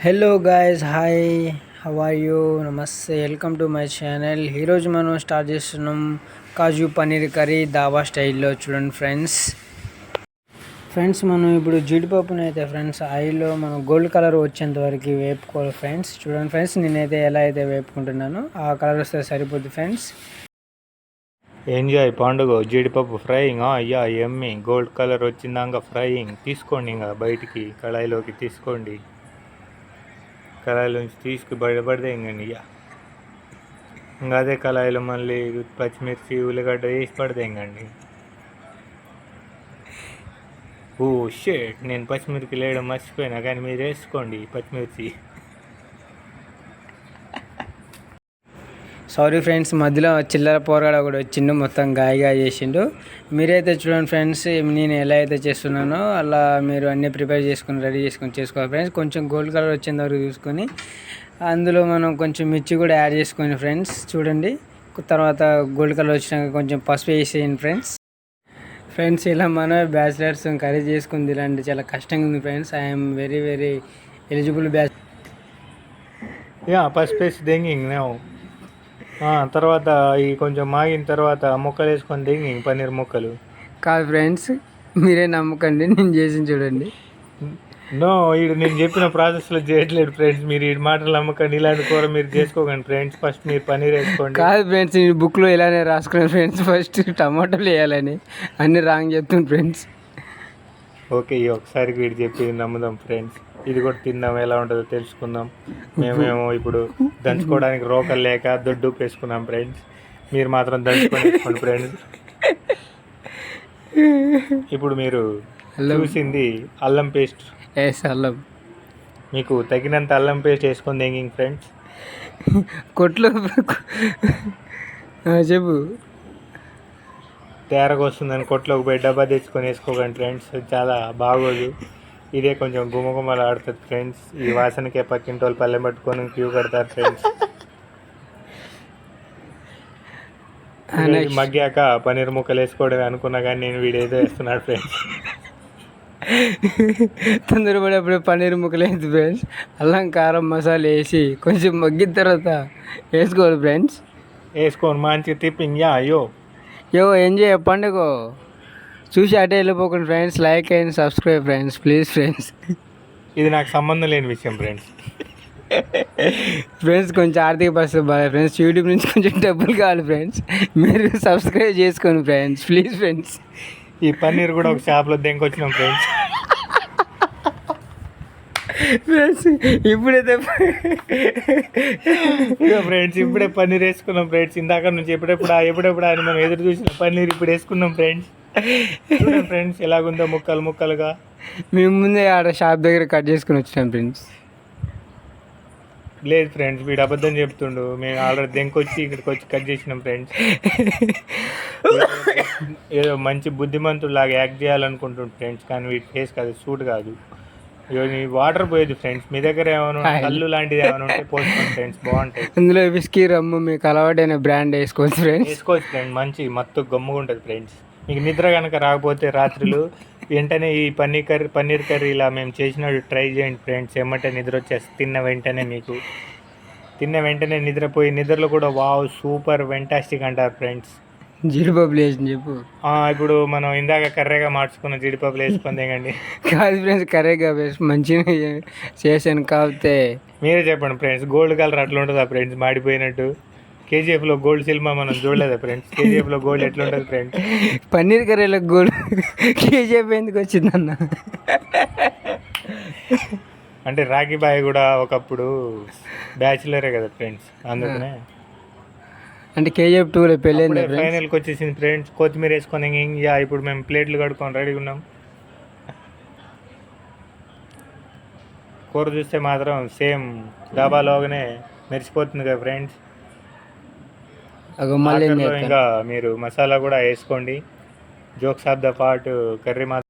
Hello guys hi how are you నమస్తే welcome to my channel ఈరోజు మనం start చేస్తున్నాం కాజు పన్నీర్ కర్రీ దాబా స్టైల్లో చూడండి ఫ్రెండ్స్ ఫ్రెండ్స్ మనం ఇప్పుడు జీడిపప్పుని అయితే ఫ్రెండ్స్ ఆయిల్లో మనం గోల్డ్ కలర్ వచ్చేంత వరకు వేపుకోవాలి ఫ్రెండ్స్ చూడండి ఫ్రెండ్స్ నేనైతే ఎలా అయితే వేపుకుంటున్నానో ఆ కలర్ వస్తే సరిపోద్ది ఫ్రెండ్స్ ఎంజాయ్ పండుగ జీడిపప్పు ఫ్రైయింగ్ అయ్యా ఎమ్మి గోల్డ్ కలర్ వచ్చిందాక ఫ్రైయింగ్ తీసుకోండి ఇంకా బయటికి కళాయిలోకి తీసుకోండి. కళాయిలోంచి తీసుకు బయటపడితే ఇంకండి ఇక ఇంకా అదే కళాయిలో మళ్ళీ పచ్చిమిర్చి ఉల్లిగడ్డ వేసి పడితే ఇంకండి ఓ షేట్ నేను పచ్చిమిర్చి లేయడం మర్చిపోయినా కానీ మీరు వేసుకోండి పచ్చిమిర్చి. సారీ ఫ్రెండ్స్ మధ్యలో చిల్లర పోరగాడు ఒకటి వచ్చిండు మొత్తం గాయగా చేసిండు. మీరైతే చూడండి ఫ్రెండ్స్ నేను ఎలా అయితే చేస్తున్నానో అలా మీరు అన్నీ ప్రిపేర్ చేసుకుని రెడీ చేసుకొని చేసుకోవాలి ఫ్రెండ్స్. కొంచెం గోల్డ్ కలర్ వచ్చేంత వరకు చూసుకొని అందులో మనం కొంచెం మిర్చి కూడా యాడ్ చేసుకొని ఫ్రెండ్స్ చూడండి. తర్వాత గోల్డ్ కలర్ వచ్చినాక కొంచెం పసుపు వేసేయండి ఫ్రెండ్స్. ఫ్రెండ్స్ ఇలా మన బ్యాచిలర్స్ కర్రీ చేసుకుంది ఇలాంటి చాలా కష్టంగా ఉంది friends I'm very very eligible batch. Yeah పసుపు వేసి దెంగింగ్ నేను తర్వాత ఈ కొంచెం మాగిన తర్వాత ముక్కలు వేసుకొని దింగి పన్నీర్ ముక్కలు. కాదు ఫ్రెండ్స్ మీరే నమ్మకండి నేను చేసి చూడండి. నో ఈడు నేను చెప్పిన ప్రాసెస్లో చేయట్లేదు ఫ్రెండ్స్ మీరు ఈ మాటలు నమ్మకండి ఇలాంటి కూర మీరు చేసుకోకండి ఫ్రెండ్స్ ఫస్ట్ మీరు పన్నీర్ వేసుకోండి. కాదు ఫ్రెండ్స్ ఈ బుక్లో ఇలానే రాసుకున్నాను ఫ్రెండ్స్ ఫస్ట్ టమాటాలు వేయాలని అన్ని రాంగ్ చెప్తాను ఫ్రెండ్స్. ఓకే ఈ ఒకసారి వీడు చెప్పి నమ్ముదాం ఫ్రెండ్స్. ఇది కూడా తిందాం ఎలా ఉంటుందో తెలుసుకుందాం. మేమేమో ఇప్పుడు దంచుకోవడానికి రోకలు లేక దొడ్డు వేసుకున్నాం ఫ్రెండ్స్ మీరు మాత్రం దంచుకొని వేసుకోండి ఫ్రెండ్స్ ఇప్పుడు మీరు చూసింది అల్లం పేస్ట్. ఎస్ అల్లం. మీకు తగినంత అల్లం పేస్ట్ వేసుకొని తెంగింగ్ ఫ్రెండ్స్ కొట్లో చెప్పు. తేరగా వస్తుందని కొట్లోకి పోయి డబ్బా తెచ్చుకొని వేసుకోకండి ఫ్రెండ్స్ చాలా బాగోదు. ఇదే కొంచెం గుమగుమలు ఆడుతుంది ఫ్రెండ్స్ ఈ వాసనకే పక్కింటి వాళ్ళు పల్లెం పట్టుకొని క్యూ కడతారు ఫ్రెండ్స్. మగ్గాక పన్నీర్ ముక్కలు వేసుకోవడమే అనుకున్నా కానీ నేను వీడేదో వేస్తున్నాడు ఫ్రెండ్స్ తొందరపడి అప్పుడే పన్నీర్ ముక్కలు వేసి ఫ్రెండ్స్ అల్లం కారం మసాలా వేసి కొంచెం మగ్గిన తర్వాత వేసుకోవాలి ఫ్రెండ్స్ వేసుకొని మంచిగా తిప్పింగ్ యా అయ్యో. యో ఎంజాయ్ పండుగ. చూసి అటే వెళ్ళిపోకండి friends. Like and subscribe friends. Please friends. ఇది నాకు సంబంధం లేని విషయం ఫ్రెండ్స్. ఫ్రెండ్స్ కొంచెం ఆర్థిక పరిస్థితి బాగా ఫ్రెండ్స్. యూట్యూబ్ నుంచి కొంచెం డబ్బులు కావాలి ఫ్రెండ్స్. మీరు సబ్స్క్రైబ్ చేసుకోండి ఫ్రెండ్స్. Please friends. ఈ పన్నీర్ కూడా ఒక షాప్లో దెంకొచ్చినాం ఫ్రెండ్స్. ఫ్రెండ్స్ ఇప్పుడైతే ఇక ఫ్రెండ్స్ ఇప్పుడే పన్నీర్ వేసుకున్నాం ఫ్రెండ్స్. ఇందాక నుంచి ఎప్పుడెప్పుడు ఎప్పుడెప్పుడు అని మనం ఎదురు చూసిన పన్నీర్ ఇప్పుడు వేసుకున్నాం ఫ్రెండ్స్. ఫ్రెండ్స్ ఎలాగుందో ముక్కలు ముక్కలుగా. మేము ముందే ఆడ షాప్ దగ్గర కట్ చేసుకుని వచ్చినాం ఫ్రెండ్స్ లేదు ఫ్రెండ్స్ వీడు అబద్ధం చెప్తుండు. మేము ఆల్రెడీ దెంకొచ్చి ఇక్కడికి వచ్చి కట్ చేసినాం ఫ్రెండ్స్ ఏదో మంచి బుద్ధిమంతుడు లాగా యాక్ట్ చేయాలనుకుంటుండు ఫ్రెండ్స్ కానీ వీటి ఫేస్ కాదు. సూట్ కాదు వాటర్ పోయేది ఫ్రెండ్స్ మీ దగ్గర ఏమైనా ఉంటే, కళ్ళు లాంటిది ఏమైనా ఉంటే పోసుకోండి ఫ్రెండ్స్ బాగుంటాయి. అందులో విస్కీ రమ్ము మీకు అలవాటైన బ్రాండ్ వేసుకోవచ్చు ఫ్రెండ్స్ వేసుకోవచ్చు ఫ్రెండ్ మంచి మత్తు గమ్ముగా ఉంటుంది ఫ్రెండ్స్ మీకు నిద్ర కనుక రాకపోతే రాత్రులు వెంటనే ఈ పన్నీర్ కర్రీ పన్నీర్ కర్రీ ఇలా మేము చేసినట్టు ట్రై చేయండి ఫ్రెండ్స్. ఎమ్మటే నిద్ర వచ్చేసి తిన్న వెంటనే మీకు. తిన్న వెంటనే నిద్రపోయి నిద్రలో కూడా వావ్ సూపర్ వెంటాస్టిక్ అంటారు ఫ్రెండ్స్. జీడిపప్పు వేసి చెప్పు. ఇప్పుడు మనం ఇందాక కర్రీగా మార్చుకున్న జీడిపప్పులు వేసుకొని దిగండి కాదు ఫ్రెండ్స్ కరెక్ట్గా వేసి మంచిగా చేశాను. కాకపోతే మీరే చెప్పండి ఫ్రెండ్స్ గోల్డ్ కలర్ అట్లా ఉంటుందా ఫ్రెండ్స్? మాడిపోయినట్టు. కేజీఎఫ్లో గోల్డ్ సినిమా మనం చూడలేదా ఫ్రెండ్స్ కేజీఎఫ్లో గోల్డ్ ఎట్లా ఉంటుంది ఫ్రెండ్స్ పన్నీర్ కర్రీలో గోల్ కేజీఎఫ్ ఎందుకు వచ్చిందన్న? అంటే రాఖీ బాయ్ కూడా ఒకప్పుడు బ్యాచులరే కదా ఫ్రెండ్స్ అందుకనే. అంటే కేజీఎఫ్ టూలో ఫ్రెండ్స్ ఫైనల్కి వచ్చేసింది ఫ్రెండ్స్ కొత్తిమీర వేసుకొని ఇంకా ఇప్పుడు మేము ప్లేట్లు కడుక్కొని రెడీగా ఉన్నాం. కూర చూస్తే మాత్రం సేమ్ డాబాలోగానే మెరిసిపోతుంది కదా ఫ్రెండ్స్ ఇంకా మీరు మసాలా కూడా వేసుకోండి. Jokes of the part curry మాత్రం